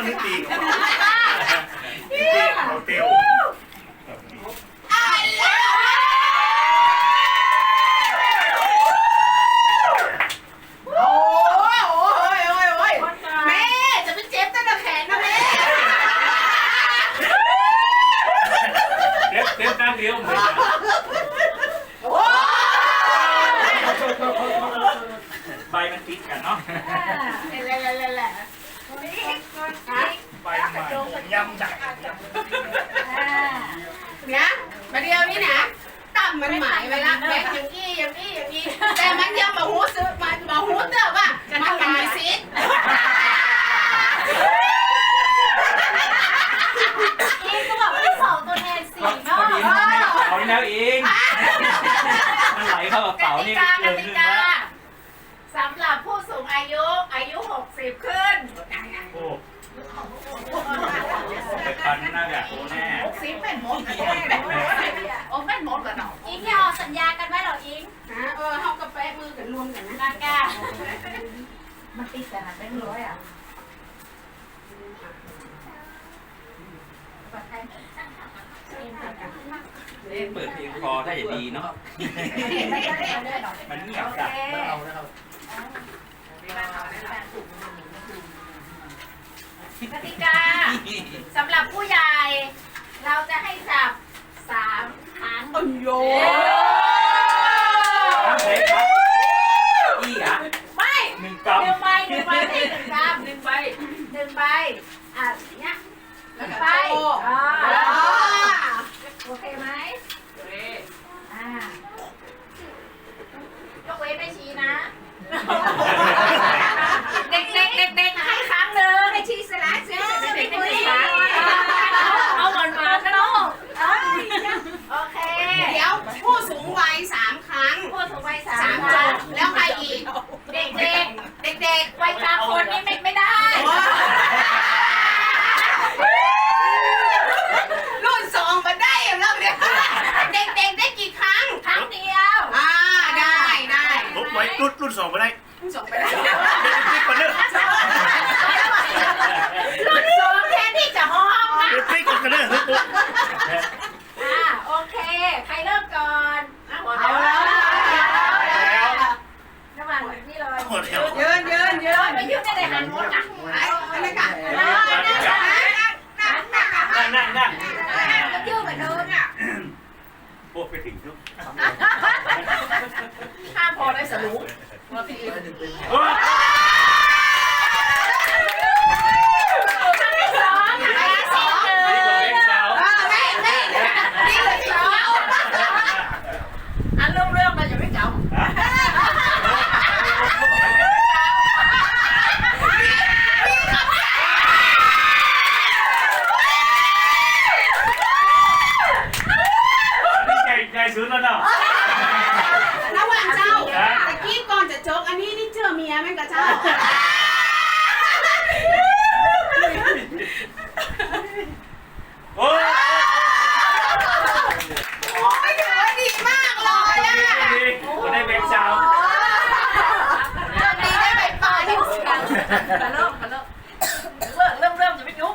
จ้าคนนี้ตีกับตีเขาเตียว โอ้ยโอ้ยโอ้ยโอ้ยแม่จะไปเจ็บตั้งแต่แขนนะแม่ เด็บเด็บน้ำเดียวเหมือนกัน โอ้ย ใบมันติดกันเนาะ แหละแหละแหละแหละ ใบมัน ยำจักเนี่ยมาเดียวนี่นะตั้มมันหมายไว้ละแม่อย่างนี้อย่างนี้อย่างนี้แต่มันยังมาหูซื้อมันมาหูเตอว่ามันหมายซิดอีก็บอกว่าสองตัวแทนสี่พอเนาะดีมันในกระเป๋านี่แล้วเองมันไหลเข้ากระเป๋ากตินี่กาเกิกนตินึงกา แล้ว สำหรับผู้สูงอายุอายุ 60 ขึ้น โอ้ ไปปันหน้าแบบโอ้แน่60เป็นหมดกันแน่โอ้เป็นหมดกันเนาะอิงอย่าออกสัญญากันไว้หรออิงฮะเออเฮากาแฟมือกันรวมกันนะลากามันติดแต่หันแบงค์ร้อยอะเปิดเพลงคอถ้าอย่าดีเนาะมันเงียบจัดเอานะครับ กติกาสำหรับผู้ใหญ่ เราจะให้จับสามครั้งโอ้โยตั้งเลยครับอีอะไม่หนึ่งหนึ่งกำใบหนึ่งใบไม่หนึ่งกรัมหนึ่งใบหนึ่งใบอะเนี้ยหนึ่งใบอ่าโอเคไหมอ่ายกเว้นไม่ชี้นะ เริ่มเริ่มเริ่มเริ่มเริ่มจะไม่ยุบ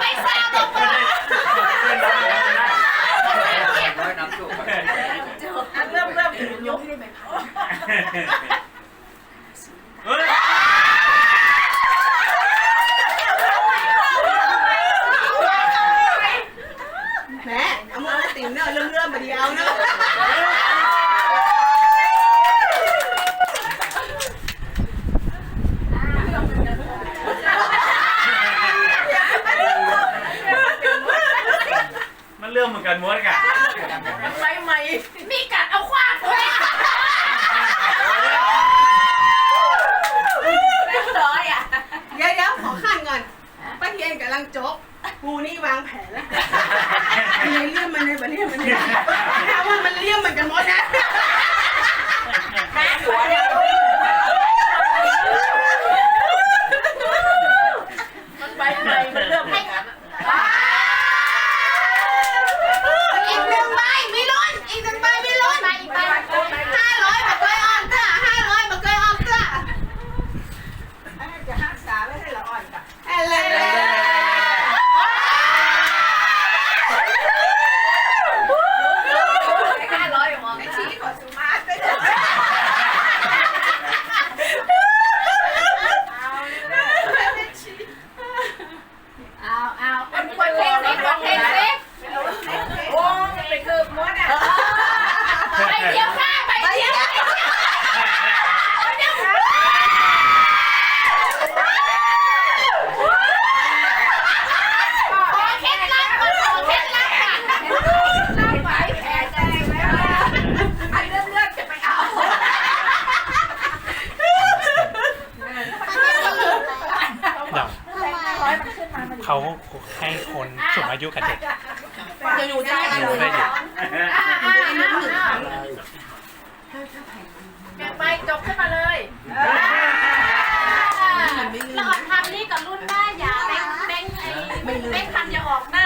ไม่ทราบตัวร้อยน้ำจุกเริ่มเริ่มจะยุบได้ไมเฮ้ยแม่เอามือติ๋มเนอะเริ่มเริ่มมาเดียวเนอะ มันเรื่องเหมือนกันมดกัน ไปใหม่มีกัดเอาควางเลยเรียบร้อยอะ เดี๋ยวเดี๋ยวขอขั้นก่อนป้าเทียนกำลังจบกูนี่วางแผนแล้วอันนี้เลี่ย มมันเลยบะเลี่ยมมันเลยถ้ ให้คนสูงอายุกับเด็ก เดี๋ยวหนูได้อัหนูได้ได้ออยู่ ยู่อันหนูหนึ่งครั้งไปจบขึ้นมาเลยหลอดทำนี่กับรุ่นป้าอย่าเบ้งเบ้งไอ้เบ้งพันอย่าออกหน้า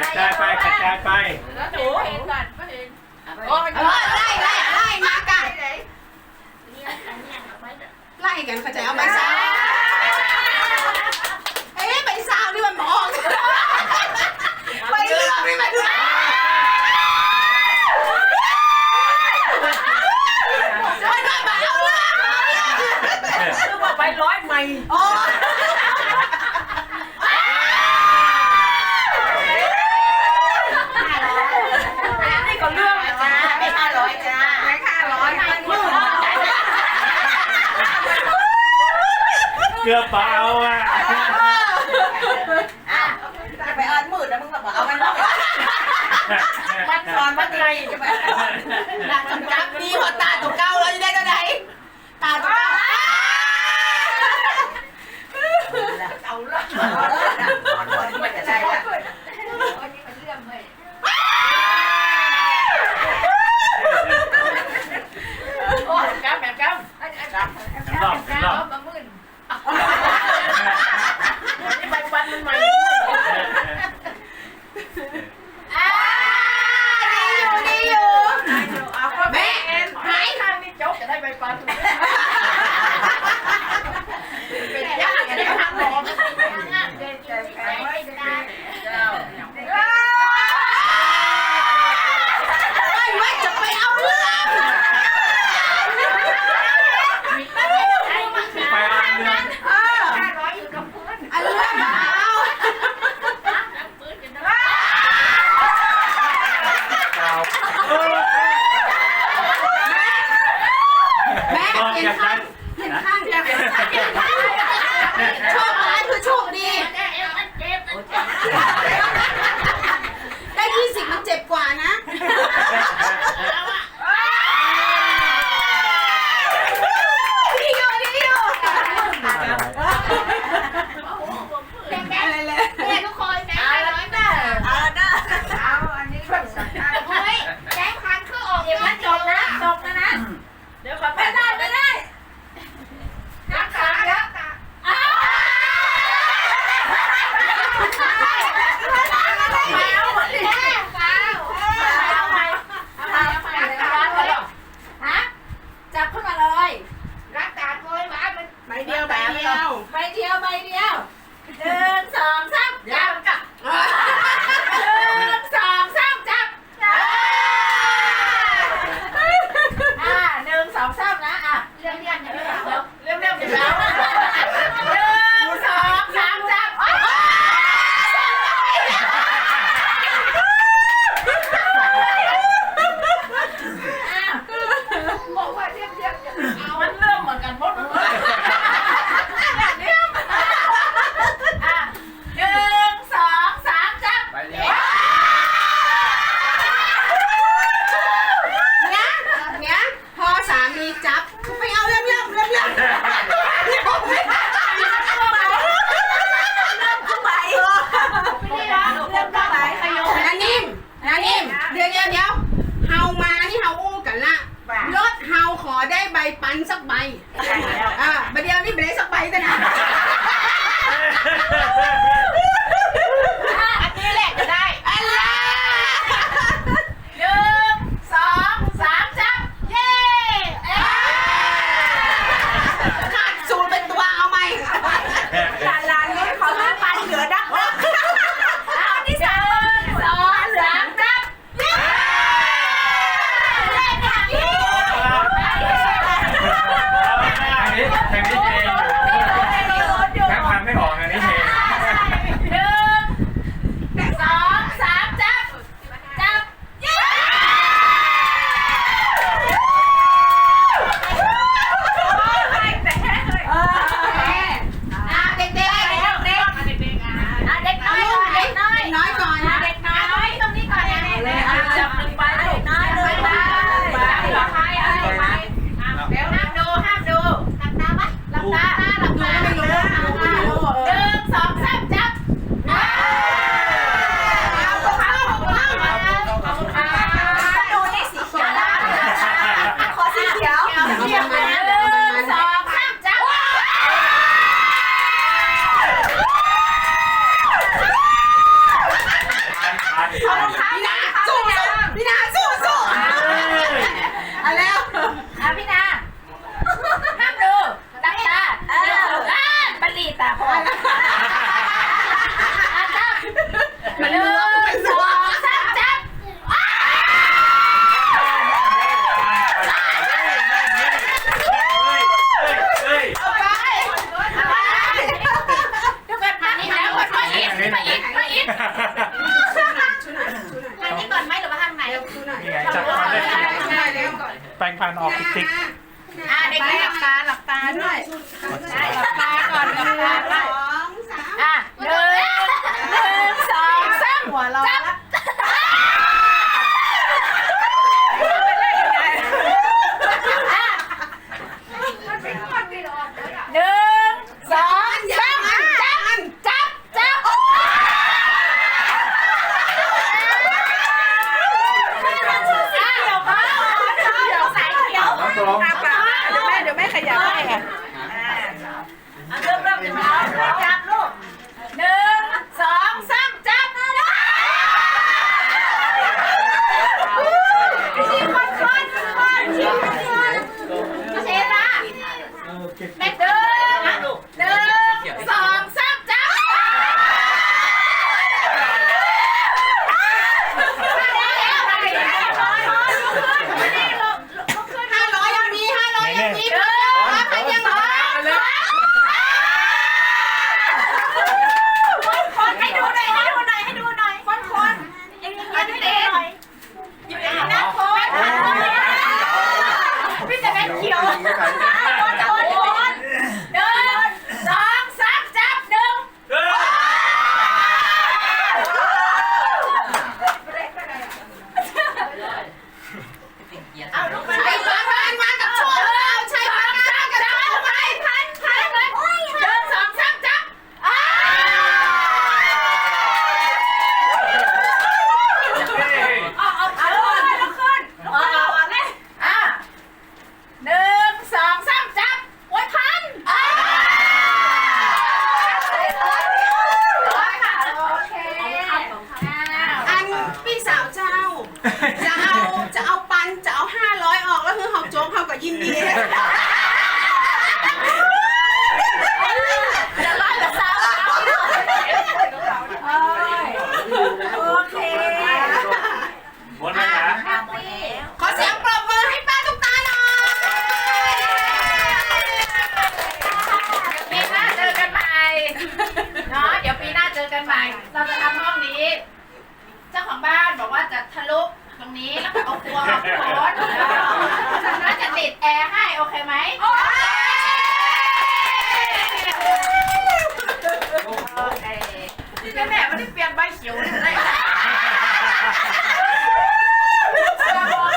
ระจายไปกระจายไป แล้วหนูเห็นก่อนก็เห็นโอ้ได้ได้ ไล่กันเข้าใจเอาใบซาวเอ้ยใบซาวนี่มันมองใบเลือกนี่มันดูไปร้อยใหม่ โอ้ กลือเปล่าอะอะไปเอาอนหมื่นแล้วมึงแบบเอาไปมันซ้อนมันไงจะไปอาอนหมื่นนะจำ ไอะบัดเดียวนี่เบรสักใแต่นะ ตาพอแล้วค่ะอะจับมันเริ่มสองสามจับอ้าวเอาไปเอาไปเดี๋ยวก่อนมาอีกแล้วมาอีกมาอีกมาอีกทางนี้ก่อนไหมหรือว่าทางไหนนี่ไงจับความได้แปลงฟันออกติ๊กติ๊กอะเด็กๆหลับตาหลับตาด้วย ได้ ได้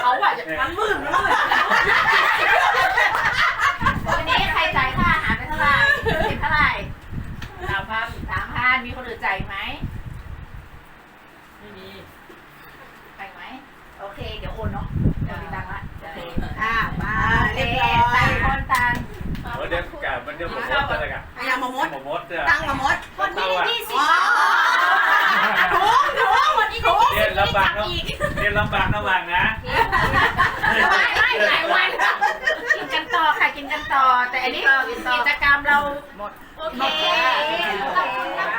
เขาอะอย่างนั้นมืดวันนี้ใครจท่าอาหารไเท่าไร่สิบเท่าไรสามพันสามพันมีคนอื่นจไหมไม่มีจไหมโอเค เดี๋ยวโนเนาะเดี๋ยวมีตังค์ละโอเคอ่ามาเรียบร้อยต่างคนเดี๋ยวกมันเดี๋ยมมดเลยกะไอ้ยามมด มดเจ้าตั้งมมด คนที่นี่ บากนะเรียนลำบากนะหว่างนะ ไม่ไม่หลายวันกินกันต่อค่ะกินกันต่อ แต่อันนี้กิจกรรมเราหมดโอเคขอบคุณนะคะ